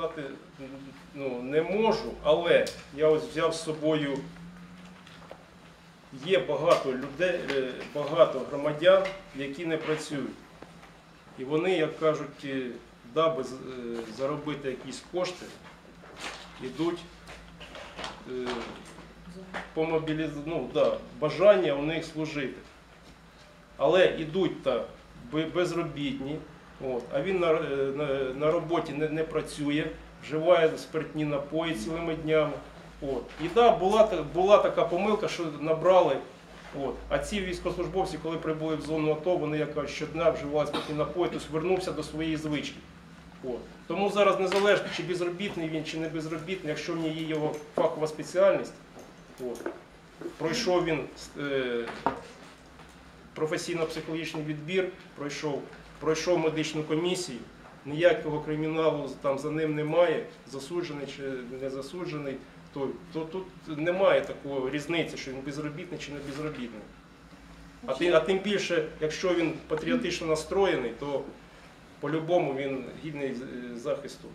сказати ну, не можу, але я ось взяв з собою. Є багато людей, е, багато громадян, які не працюють. І вони, як кажуть, е, даби е, заробити якісь кошти, йдуть по мобіліз... ну, да, бажання у них служити. Але йдуть бе- безробітні, от, а він на, е, на, на роботі не, не працює, вживає спиртні напої цілими днями. От. І да, була, була така помилка, що набрали. От. А ці військовослужбовці, коли прибули в зону АТО, вони як щодня вживали спиртні напої, тобто вернувся до своєї звички. От. Тому зараз незалежно, чи безробітний він, чи не безробітний, якщо в ній є його фахова спеціальність, от, пройшов він е, професійно-психологічний відбір, пройшов, пройшов медичну комісію, ніякого криміналу там за ним немає, засуджений чи не засуджений, то, то тут немає такої різниці, що він безробітний чи не безробітний. А тим, а тим більше, якщо він патріотично настроєний, то по-любому він гідний е, захисту.